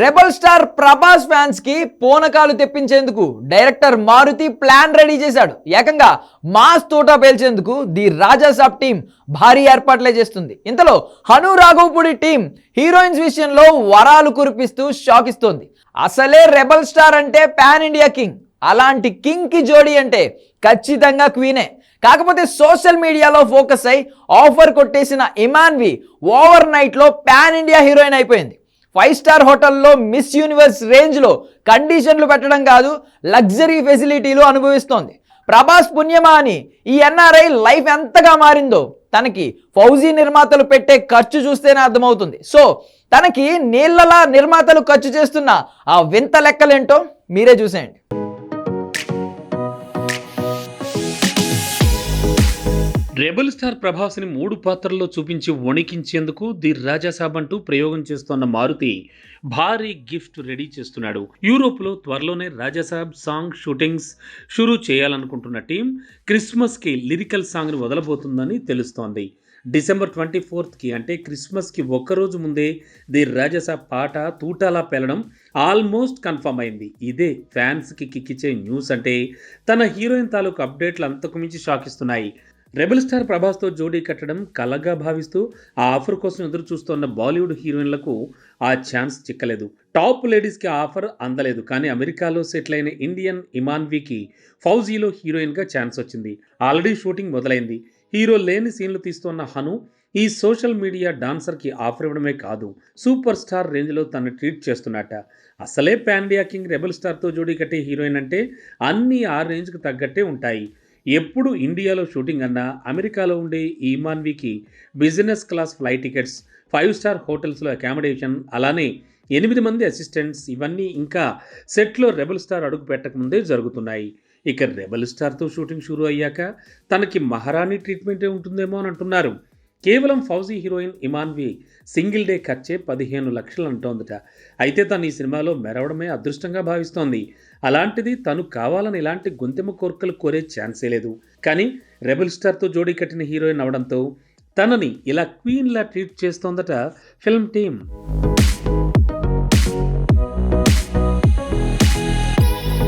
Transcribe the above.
Rebel star Prabhas ఫ్యాన్స్కి పోనకాలు తెప్పించేందుకు డైరెక్టర్ మారుతి ప్లాన్ రెడీ చేశాడు. ఏకంగా మాస్ తోట పేల్చేందుకు ది రాజాసాబ్ టీం భారీ ఏర్పాట్లే చేస్తుంది. ఇంతలో హను రాఘవపూడి టీం హీరోయిన్స్ విషయంలో వరాలు కురిపిస్తూ షాక్ ఇస్తోంది అసలే రెబల్ స్టార్ అంటే పాన్ ఇండియా కింగ్. అలాంటి కింగ్కి జోడీ అంటే ఖచ్చితంగా క్వీనే. కాకపోతే సోషల్ మీడియాలో ఫోకస్ అయి ఆఫర్ కొట్టేసిన ఇమాన్వి ఓవర్ నైట్లో పాన్ ఇండియా హీరోయిన్ అయిపోయింది. ఫైవ్ స్టార్ హోటల్లో మిస్ యూనివర్స్ రేంజ్లో కండిషన్లు పెట్టడం కాదు లగ్జరీ ఫెసిలిటీలు అనుభవిస్తోంది. ప్రభాస్ పుణ్యమా అని ఈ ఎన్ఆర్ఐ లైఫ్ ఎంతగా మారిందో తనకి ఫౌజీ నిర్మాతలు పెట్టే ఖర్చు చూస్తేనే అర్థమవుతుంది. సో తనకి నీళ్ళలా నిర్మాతలు ఖర్చు చేస్తున్న ఆ వింత లెక్కలేంటో మీరే చూసేయండి. రెబల్ స్టార్ ప్రభాస్ని మూడు పాత్రల్లో చూపించి వణికించేందుకు ది రాజాసాబ్ అంటూ ప్రయోగం చేస్తోన్న మారుతి భారీ గిఫ్ట్ రెడీ చేస్తున్నాడు. యూరోప్లో త్వరలోనే రాజాసాబ్ సాంగ్ షూటింగ్స్ షురూ చేయాలనుకుంటున్న టీం క్రిస్మస్కి లిరికల్ సాంగ్ని వదలబోతుందని తెలుస్తోంది. డిసెంబర్ ట్వంటీ ఫోర్త్కి అంటే క్రిస్మస్కి ఒక్కరోజు ముందే ది రాజసాబ్ పాట తూటాలా పెళ్ళడం ఆల్మోస్ట్ కన్ఫర్మ్ అయింది. ఇదే ఫ్యాన్స్కి కిక్కిచ్చే న్యూస్ అంటే తన హీరోయిన్ తాలూకు అప్డేట్లు అంతకుమించి షాకిస్తున్నాయి. రెబల్ స్టార్ ప్రభాస్తో జోడీ కట్టడం కలగా భావిస్తూ ఆ ఆఫర్ కోసం ఎదురు చూస్తున్న బాలీవుడ్ హీరోయిన్లకు ఆ ఛాన్స్ చిక్కలేదు. టాప్ లేడీస్కి ఆఫర్ అందలేదు. కానీ అమెరికాలో సెటిల్ అయిన ఇండియన్ ఇమాన్వీకి ఫౌజీలో హీరోయిన్గా ఛాన్స్ వచ్చింది. ఆల్రెడీ షూటింగ్ మొదలైంది. హీరో లేని సీన్లు తీస్తున్న హను ఈ సోషల్ మీడియా డాన్సర్కి ఆఫర్ ఇవ్వడమే కాదు సూపర్ స్టార్ రేంజ్లో తను ట్రీట్ చేస్తున్నట్ట అసలే పాండియా కింగ్ రెబల్ స్టార్తో జోడీ కట్టే హీరోయిన్ అంటే అన్నీ ఆ రేంజ్కి తగ్గట్టే ఉంటాయి. ఎప్పుడు ఇండియాలో షూటింగ్ అన్నా అమెరికాలో ఉండే ఈమాన్వికి business class flight tickets five star హోటల్స్లో అకామిడేషన్ అలానే ఎనిమిది మంది అసిస్టెంట్స్ ఇవన్నీ ఇంకా సెట్లో రెబల్ స్టార్ అడుగు పెట్టకముందే జరుగుతున్నాయి. ఇక రెబల్ స్టార్తో షూటింగ్ షురూ అయ్యాక తనకి మహారాణి ట్రీట్మెంటే ఉంటుందేమో అని అంటున్నారు. కేవలం Fauji heroine Imanvi single day ఖర్చే పదిహేను లక్షలు అంటోందట. అయితే తను ఈ సినిమాలో మెరవడమే అదృష్టంగా భావిస్తోంది. అలాంటిది తను కావాలని ఇలాంటి గొంతెమ కోర్కలు కోరే ఛాన్సే లేదు. కానీ రెబల్ స్టార్తో జోడీ కట్టిన హీరోయిన్ అవడంతో తనని ఇలా క్వీన్లా ట్రీట్ చేస్తోందట ఫిల్మ్ టీమ్.